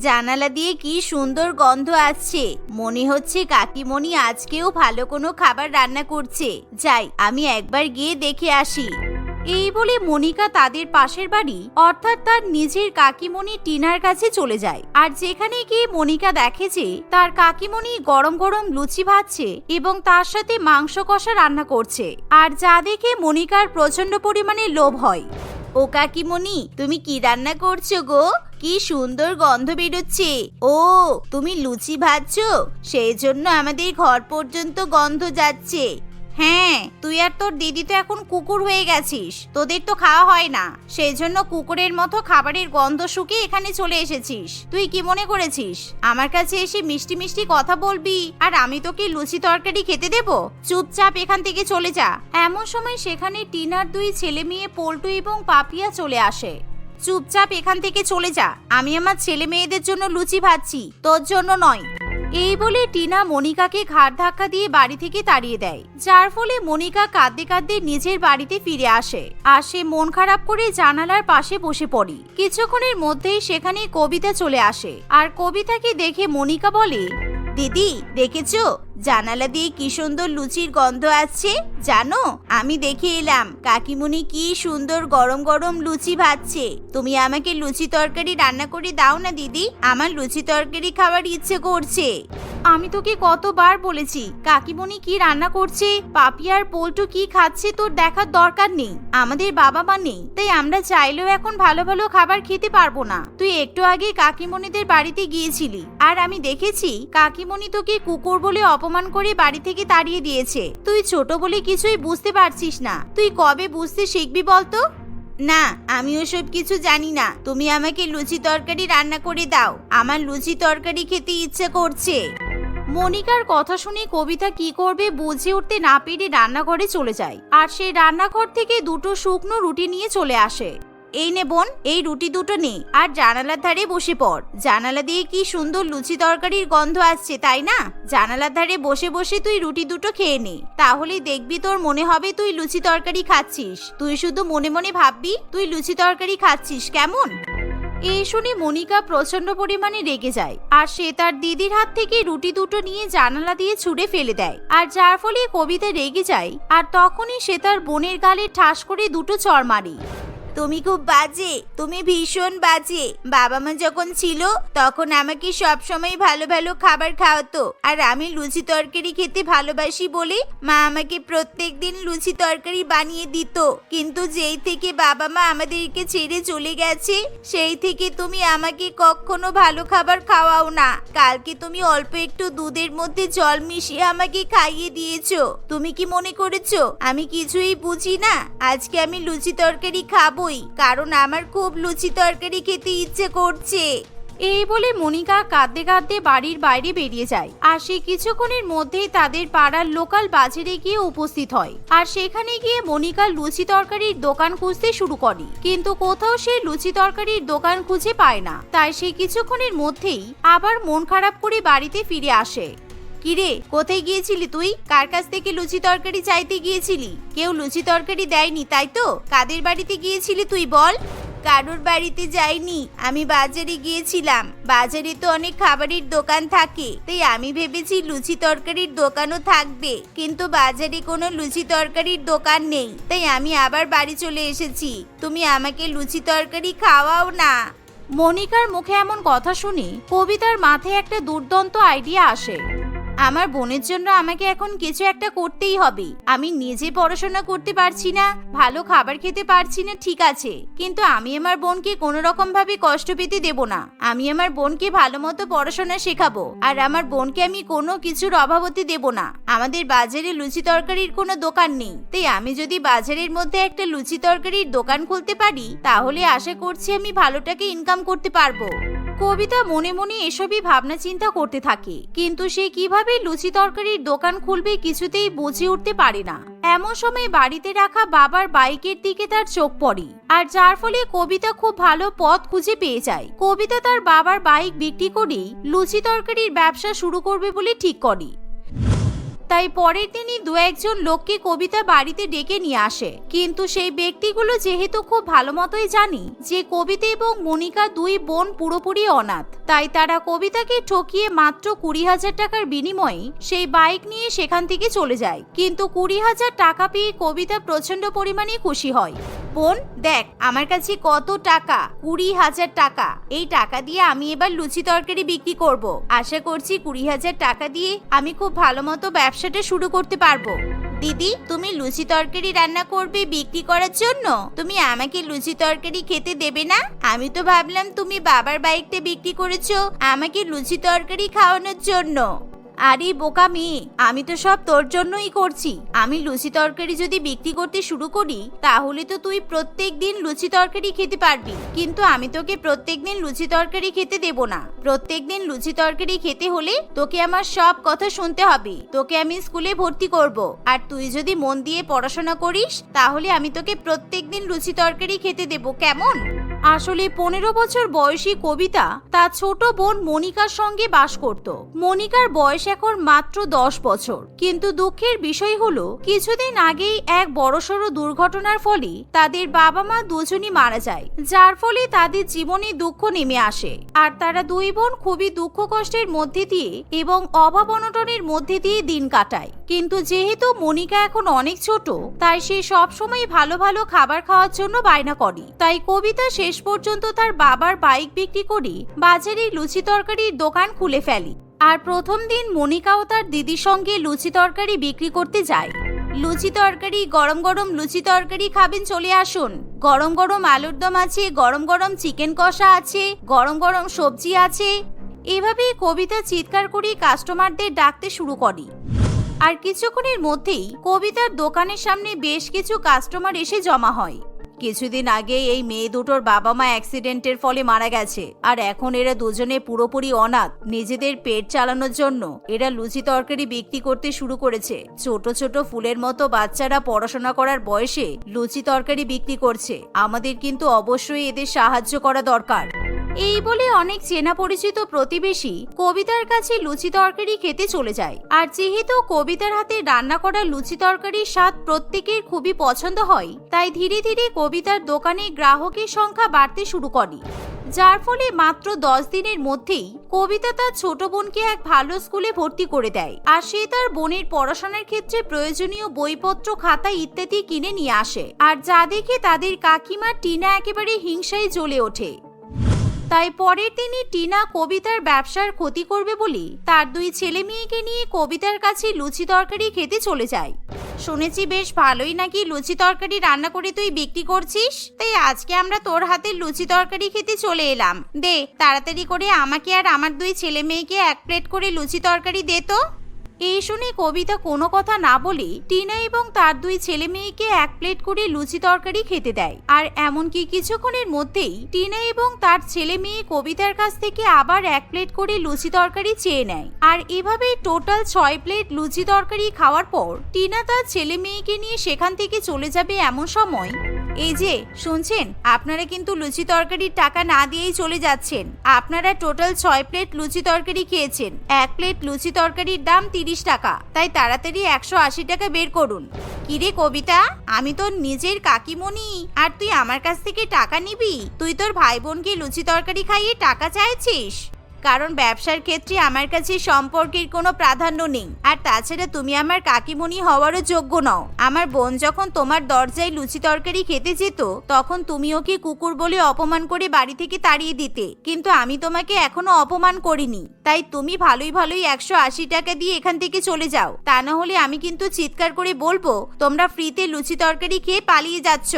জানালা দিয়ে কি সুন্দর গন্ধ আসছে। মনে হচ্ছে কাকিমণি আজকেও ভালো কোনো খাবার রান্না করছে। যাই, আমি একবার গিয়ে দেখে আসি। এই বলে মনিকা তাদের পাশের বাড়ি, অর্থাৎ তার নিজের কাকিমণি টিনার কাছে চলে যায়। আর যেখানে গিয়ে মনিকা দেখে যে তার কাকিমণি গরম গরম লুচি ভাজছে এবং তার সাথে মাংস কষা রান্না করছে। আর যা দেখে মনিকার প্রচণ্ড পরিমাণে লোভ হয়। ও কাকিমণি, তুমি কি রান্না করছ গো? কি সুন্দর গন্ধ বেরোচ্ছে। ও, তুমি লুচি ভাজছো? সেই জন্য আমাদের ঘর পর্যন্ত গন্ধ যাচ্ছে। হ্যাঁ তুই আর তোর দিদি তো এখন কুকুর হয়ে গেছিস। তোদের তো খাওয়া হয় না। সেই জন্য কুকুরের মতো খাবারের গন্ধ শুকিয়ে এখানে চলে এসেছিস। তুই কি মনে করেছিস? আমার কাছে এসে মিষ্টি মিষ্টি কথা বলবি, আর আমি তোকে লুচি তরকারি খেতে দেব? চুপচাপ এখান থেকে চলে যা। এমন সময় সেখানে টিনার দুই ছেলে মেয়ে পল্টু এবং পাপিয়া চলে আসে। চুপচাপ এখান থেকে চলে যা। আমি আমার ছেলে মেয়েদের জন্য লুচি ভাজছি, তোর জন্য নয়। এই বলে টিনা মনিকাকে ঘাড় ধাক্কা দিয়ে বাড়ি থেকে তাড়িয়ে দেয়, যার ফলে মনিকা কাঁদতে কাঁদতে নিজের বাড়িতে ফিরে আসে আর সে মন খারাপ করে জানালার পাশে বসে পড়ি। কিছুক্ষণের মধ্যেই সেখানে কবিতা চলে আসে আর কবিতাকে দেখে মনিকা বলে, দিদি, দেখেছ? জানালা দিয়ে কি সুন্দর লুচির গন্ধ আসছে? জানো, আমি দেখে এলাম, কাকিমুনি কি সুন্দর গরম গরম লুচি ভাজছে। তুমি আমাকে লুচি তরকারি রান্না করে দাও না, দিদি? আমার লুচি তরকারি খাবার ইচ্ছে করছে। আমি তোকে কতবার বলেছি কাকিমণি কি রান্না করছে? পাপি আর পোল্টু কি খাচ্ছে তোর দেখার দরকার নেই। আমাদের বাবা মা নেই, তাই আমরা চাইলেও এখন ভালো ভালো খাবার খেতে পারব না। তুই একটু আগে কাকিমণিদের বাড়িতে গিয়েছিলি, আর আমি দেখেছি কাকিমণি তোকে কুকুর বলে অপমান করে বাড়ি থেকে তাড়িয়ে দিয়েছে। তুই ছোট বলে কিছুই বুঝতে পারছিস না। তুই কবে বুঝতে শিখবি বলতো? না আমি ওসব কিছু জানি না। তুমি আমাকে লুচি তরকারি রান্না করে দাও। আমার লুচি তরকারি খেতে ইচ্ছে করছে। মনিকার কথা শুনে কবিতা কি করবে বুঝে উঠতে না পেরে রান্নাঘরে চলে যায়। আর সেই রান্নাঘর থেকে দুটো শুকনো রুটি নিয়ে চলে আসে। এই নে বোন, এই রুটি দুটো নে, আর জানালার ধারে বসে পড়। জানালা দিয়ে কি সুন্দর লুচি তরকারির গন্ধ আসছে, তাই না? জানালার ধারে বসে বসে তুই রুটি দুটো খেয়ে নে তাহলেই দেখবি তোর মনে হবে তুই লুচি তরকারি খাচ্ছিস। তুই শুধু মনে মনে ভাববি, তুই লুচি তরকারি খাচ্ছিস, কেমন? এই শুনে মনিকা প্রচণ্ড পরিমাণে রেগে যায়, আর সে তার দিদির হাত থেকে রুটি দুটো নিয়ে জানালা দিয়ে ছুঁড়ে ফেলে দেয়। আর যার ফলে কবিতা রেগে যায়, আর তখনই সে তার বোনের গালে ঠাস করে দুটো চড় মারি। তুমি খুব বাজে, তুমি ভীষণ বাজে। বাবা মা যখন ছিল, তখন আমাকে সব সময় ভালো ভালো খাবার খাওয়াতো। আর আমি লুচি তরকারি খেতে ভালোবাসি বলে মা আমাকে প্রত্যেক দিন লুচি তরকারি বানিয়ে দিত। কিন্তু যেই থেকে বাবা মা আমাদেরকে ছেড়ে চলে গেছে, সেই থেকে তুমি আমাকে কখনো ভালো খাবার খাওয়াও না। কালকে তুমি অল্প একটু দুধের মধ্যে জল মিশিয়ে আমাকে খাইয়ে দিয়েছ। তুমি কি মনে করেছ? আমি কিছুই বুঝি না। আজকে আমি লুচি তরকারি খাবোই কারণ আমার খুব লুচি তরকারি খেতে ইচ্ছে করছে। এই বলে মনিকা কাঁদতে কাঁদতে বাড়ির বাইরে বেরিয়ে যায়। আর সে কিছুক্ষণের মধ্যেই তাদের পাড়ার লোকাল বাজারে গিয়ে উপস্থিত হয়। আর সেখানে গিয়ে মনিকা লুচি তরকারির দোকান খুঁজতে শুরু করে। কিন্তু কোথাও সে লুচি তরকারির দোকান খুঁজে পায় না। তাই সে কিছুক্ষণের মধ্যেই আবার মন খারাপ করে বাড়িতে ফিরে আসে। কিরে, কোথায় গিয়েছিলি তুই? কার কাছ থেকে লুচি তরকারি চাইতে গিয়েছিলি? কেউ লুচি তরকারি দেয়নি, তাই তো? কাদের বাড়িতে গিয়েছিলি তুই, বল? কারোর বাড়িতে যাইনি, আমি বাজারে গিয়েছিলাম। বাজারে তো অনেক খাবারের দোকান থাকে, তাই আমি ভেবেছি লুচি তরকারির দোকানও থাকবে। কিন্তু বাজারে কোনো লুচি তরকারির দোকান নেই, তাই আমি আবার বাড়ি চলে এসেছি। তুমি আমাকে লুচি তরকারি খাওয়াও না। মনিকার মুখে এমন কথা শুনে কবিতার মাথায় একটা দুর্দান্ত আইডিয়া আসে। আমার বোনের জন্য আমাকে এখন কিছু একটা করতেই হবে। আমি নিজে পড়াশোনা করতে পারছি না, ভালো খাবার খেতে পারছি না, ঠিক আছে। কিন্তু আমি আমার বোনকে কোনো রকম ভাবে কষ্ট পেতে দেব না। আমি আমার বোনকে ভালো মতো পড়াশোনা শেখাবো, আর আমার বোনকে আমি কোনো কিছুর অভাবতে দেব না। আমাদের বাজারে লুচি তরকারির কোনো দোকান নেই, তাই আমি যদি বাজারের মধ্যে একটা লুচি তরকারির দোকান খুলতে পারি, তাহলে আশা করছি আমি ভালো টাকা ইনকাম করতে পারব। কবিতা মনে মনে এসবই ভাবনা চিন্তা করতে থাকে। কিন্তু সে কীভাবে লুচি তরকারির দোকান খুলবে কিছুতেই বুঝে উঠতে পারে না। এমন সময় বাড়িতে রাখা বাবার বাইকের দিকে তার চোখ পড়ে। আর যার ফলে কবিতা খুব ভালো পথ খুঁজে পেয়ে যায়। কবিতা তার বাবার বাইক বিক্রি করেই লুচি তরকারির ব্যবসা শুরু করবে বলে ঠিক করে। তাই পরের দিনই দু একজন লোককে কবিতা বাড়িতে ডেকে নিয়ে আসে। কিন্তু সেই ব্যক্তিগুলো যেহেতু খুব ভালো মতোই জানি, যে কবিতা এবং মনিকা দুই বোন পুরোপুরি অনাথ। তাই তারা কবিতাকে ঠকিয়ে মাত্র কুড়ি হাজার টাকার বিনিময়ে সেই বাইক নিয়ে সেখান থেকে চলে যায়। কিন্তু কুড়ি হাজার টাকা পেয়ে কবিতা প্রচণ্ড পরিমাণে খুশি হয়। বোন, দেখ, আমার কাছে কত টাকা, কুড়ি হাজার টাকা। এই টাকা দিয়ে আমি এবার লুচি তরকারি বিক্রি করব। আশা করছি কুড়ি হাজার টাকা দিয়ে আমি খুব ভালো মতো ব্যবসাটা শুরু করতে পারব। দিদি, তুমি লুচি তরকারি রান্না করবে, বিক্রি করার জন্য? তুমি আমাকে লুচি তরকারি খেতে দেবে না? আমি তো ভাবলাম তুমি বাবার বাইকটা বিক্রি করেছ, আমাকে লুচি তরকারি খাওয়ানোর জন্য। আরে বোকা মেয়ে, আমি তো সব তোর জন্যই করছি। আমি লুচি তরকারি যদি বিক্রি করতে শুরু করি, তাহলে তো তুই প্রত্যেক দিন লুচি তরকারি খেতে পারবি। কিন্তু আমি তোকে প্রত্যেক দিন লুচি তরকারি খেতে দেব না। প্রত্যেক দিন লুচি তরকারি খেতে হলে তোকে আমার সব কথা শুনতে হবে। তোকে আমি স্কুলে ভর্তি করব। আর তুই যদি মন দিয়ে পড়াশোনা করিস, তাহলে আমি তোকে প্রত্যেক দিন লুচি তরকারি খেতে দেব। কেমন? আসলে পনেরো বছর বয়সী কবিতা তার ছোট বোন মনিকার সঙ্গে বাস করত। মনিকার বয়স এখন মাত্র দশ বছর। কিন্তু দুঃখের বিষয় হলো, কিছুদিন আগেই এক বড়সড় দুর্ঘটনার ফলে তাদের বাবা মা দুজনই মারা যায়, যার ফলে তাদের জীবনে দুঃখ নেমে আসে। আর তারা দুই বোন খুবই দুঃখ কষ্টের মধ্যে দিয়ে এবং অভাব অনটনের মধ্যে দিয়ে দিন কাটায়। কিন্তু যেহেতু মনিকা এখন অনেক ছোট, তাই সে সবসময় ভালো ভালো খাবার খাওয়ার জন্য বায়না করে। তাই কবিতা শেষ পর্যন্ত তার বাবার বাইক বিক্রি করে, বাজারে লুচি তরকারির দোকান খুলে ফেলি। আর প্রথম দিন মনিকাও তার দিদির সঙ্গে লুচি তরকারি বিক্রি করতে যায় লুচি তরকারি, গরম গরম লুচি তরকারি খাবেন চলে আসুন। গরম গরম আলুর দম আছে, গরম গরম চিকেন কষা আছে, গরম গরম সবজি আছে। এভাবেই কবিতা চিৎকার করে কাস্টমারদের ডাকতে শুরু করে। আর কিছুক্ষণের মধ্যেই কবিতার দোকানের সামনে বেশ কিছু কাস্টমার এসে জমা হয়। কিছুদিন আগে এই মেয়ে দুটোর বাবা মা অ্যাক্সিডেন্টের ফলে মারা গেছে। আর এখন এরা দুজনে পুরোপুরি অনাথ, নিজেদের পেট চালানোর জন্য। এরা লুচি তরকারি বিক্রি করতে শুরু করেছে। ছোট ছোট ফুলের মতো বাচ্চারা পড়াশোনা করার বয়সে লুচি তরকারি বিক্রি করছে। আমাদের কিন্তু অবশ্যই এদের সাহায্য করা দরকার। এই বলে অনেক চেনা পরিচিত প্রতিবেশী কবিতার কাছে লুচি তরকারি খেতে চলে যায়। আর যেহেতু কবিতার হাতে রান্না করা লুচি তরকারির স্বাদ প্রত্যেকের খুবই পছন্দ হয়, তাই ধীরে ধীরে কবিতার দোকানে গ্রাহকের সংখ্যা বাড়তে শুরু করে। যার ফলে মাত্র দশ দিনের মধ্যেই কবিতা তার ছোট বোনকে এক ভালো স্কুলে ভর্তি করে দেয়। আর সে তার বোনের পড়াশোনার ক্ষেত্রে প্রয়োজনীয় বইপত্র, খাতা ইত্যাদি কিনে নিয়ে আসে। আর যা দেখে তাদের কাকিমা টিনা একেবারে হিংসায় জ্বলে ওঠে। তাই পরের দিনই টিনা কবিতার ব্যবসার ক্ষতি করবে বলে তার দুই ছেলে মেয়েকে নিয়ে কবিতার কাছে লুচি তরকারি খেতে চলে যায়। শুনেছি বেশ ভালোই নাকি লুচি তরকারি রান্না করে তুই বিক্রি করছিস? তাই আজকে আমরা তোর হাতে লুচি তরকারি খেতে চলে এলাম। দে, তাড়াতাড়ি করে আমাকে আর আমার দুই ছেলে মেয়েকে এক প্লেট করে লুচি তরকারি দে তো। এই শুনে কবিতা কোনো কথা না বলে টিনা এবং তার দুই ছেলে মেয়েকে এক প্লেট করে লুচি তরকারি খেতে দেয়। আর এমনকি কিছুক্ষণের মধ্যেই টিনা এবং তার ছেলে মেয়ে কবিতার কাছ থেকে আবার এক প্লেট করে লুচি তরকারি চেয়ে নেয়। আর এভাবে টোটাল ছয় প্লেট লুচি তরকারি খাওয়ার পর টিনা তার ছেলে মেয়েকে নিয়ে সেখান থেকে চলে যাবে এমন সময়। এই যে, শুনছেন? আপনারা কিন্তু লুচি তরকারির টাকা না দিয়েই চলে যাচ্ছেন। আপনারা টোটাল ছয় প্লেট লুচি তরকারি খেয়েছেন। এক প্লেট লুচি তরকারির দাম তিরিশ টাকা। তাই তাড়াতাড়ি একশো আশি টাকা বের করুন। কিরে কবিতা, আমি তোর নিজের কাকিমণি, আর তুই আমার কাছ থেকে টাকা নিবি? তুই তোর ভাই বোনকে লুচি তরকারি খাইয়ে টাকা চাইছিস? কারণ ব্যবসার ক্ষেত্রে আমার কাছে সম্পর্কের কোনো প্রাধান্য নেই। আর তাছাড়া তুমি আমার কাকিমণি হওয়ারও যোগ্য নও। আমার বোন যখন তোমার দরজায় লুচি তরকারি খেতে যেত, তখন তুমি ওকে কুকুর বলে অপমান করে বাড়ি থেকে তাড়িয়ে দিতে। কিন্তু আমি তোমাকে এখনও অপমান করিনি। তাই তুমি ভালোই ভালোই একশো আশি টাকা দিয়ে এখান থেকে চলে যাও। তা না হলে আমি কিন্তু চিৎকার করে বলব, তোমরা ফ্রিতে লুচি তরকারি খেয়ে পালিয়ে যাচ্ছ।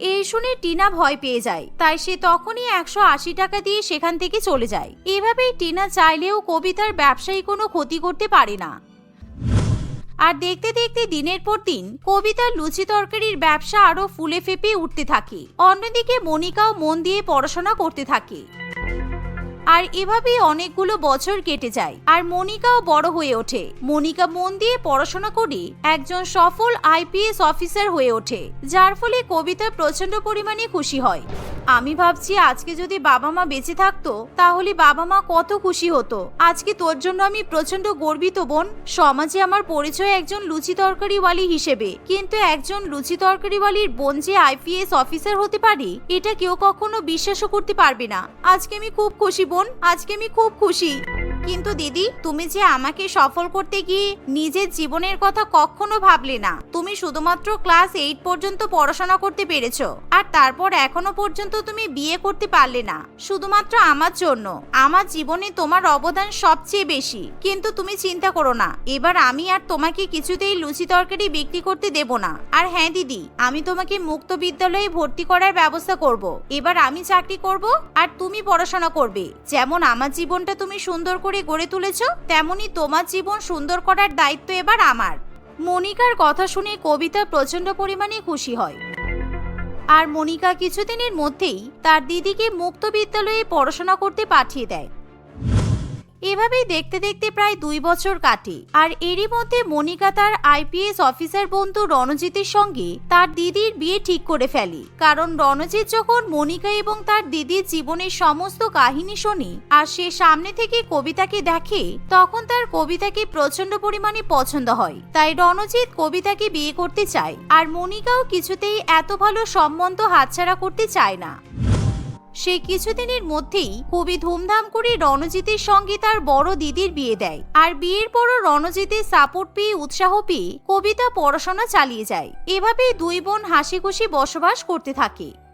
এই শুনে টিনা ভয় পেয়ে যায়। তাই সে তখনই একশো আশি টাকা দিয়ে সেখান থেকে চলে যায়। এভাবেই টিনা চাইলেও কবিতার ব্যবসায়ী কোনো ক্ষতি করতে পারে না। আর দেখতে দেখতে দিনের পর দিন কবিতার লুচি তরকারির ব্যবসা আরও ফুলে ফেপে উঠতে থাকে। অন্যদিকে মনিকাও মন দিয়ে পড়াশোনা করতে থাকে। আর এভাবেই অনেকগুলো বছর কেটে যায়। আর মনিকাও বড় হয়ে ওঠে। মনিকা মন দিয়ে পড়াশোনা করে একজন সফল আইপিএস অফিসার হয়ে ওঠে, যার ফলে কবিতা প্রচণ্ড পরিমাণে খুশি হয়। আমি ভাবছি আজকে যদি বাবা মা বেঁচে থাকতো, তাহলে বাবা মা কত খুশি হতো। আজকে তোর জন্য আমি প্রচণ্ড গর্বিত বোন। সমাজে আমার পরিচয় একজন লুচি তরকারিওয়ালি হিসেবে। কিন্তু একজন লুচি তরকারিওয়ালির বোন যে আইপিএস অফিসার হতে পারি, এটা কেউ কখনো বিশ্বাসও করতে পারবে না। আজকে আমি খুব খুশি বোন। আজকে আমি খুব খুশি। কিন্তু দিদি, তুমি যে আমাকে সফল করতে গিয়ে নিজের জীবনের কথা কখনো ভাবলে না। তুমি শুধুমাত্র ক্লাস এইট পর্যন্ত পড়াশোনা করতে পেরেছ, আর তারপর এখনও পর্যন্ত তুমি বিয়ে করতে পারলে না। শুধুমাত্র আমার জন্য। আমার জীবনে তোমার অবদান সবচেয়ে বেশি। কিন্তু তুমি চিন্তা করো না, এবার আমি আর তোমাকে কিছুতেই লুচি তরকারি বিক্রি করতে দেব না। আর হ্যাঁ দিদি, আমি তোমাকে মুক্ত বিদ্যালয়ে ভর্তি করার ব্যবস্থা করব। এবার আমি চাকরি করব, আর তুমি পড়াশোনা করবে। যেমন আমার জীবনটা তুমি সুন্দর করে গড়ে তুলেছ, তেমনি তোমার জীবন সুন্দর করার দায়িত্ব এবার আমার। মনিকার কথা শুনে কবিতা প্রচণ্ড পরিমাণে খুশি হয়। আর মনিকা কিছুদিনের মধ্যেই তার দিদিকে মুক্ত বিদ্যালয়ে পড়াশোনা করতে পাঠিয়ে দেয়। এভাবেই দেখতে দেখতে প্রায় দুই বছর কাটে। আর এরই মধ্যে মনিকা তার আইপিএস অফিসার বন্ধু রণজিতের সঙ্গে তার দিদির বিয়ে ঠিক করে ফেলে। কারণ রণজিৎ যখন মনিকা এবং তার দিদির জীবনের সমস্ত কাহিনী শোনে আর সে সামনে থেকে কবিতাকে দেখে, তখন তার কবিতাকে প্রচণ্ড পরিমাণে পছন্দ হয়। তাই রণজিৎ কবিতাকে বিয়ে করতে চায় আর মনিকাও কিছুতেই এত ভালো সম্বন্ধ হাতছাড়া করতে চায় না। সে কিছুদিনের মধ্যেই খুবই ধুমধাম করে রণজিতের সঙ্গে তার বড় দিদির বিয়ে দেয়। আর বিয়ের পরও রণজিতের সাপোর্ট পেয়ে উৎসাহ পেয়ে কবিতা পড়াশোনা চালিয়ে যায়। এভাবেই দুই বোন হাসি খুশি বসবাস করতে থাকে।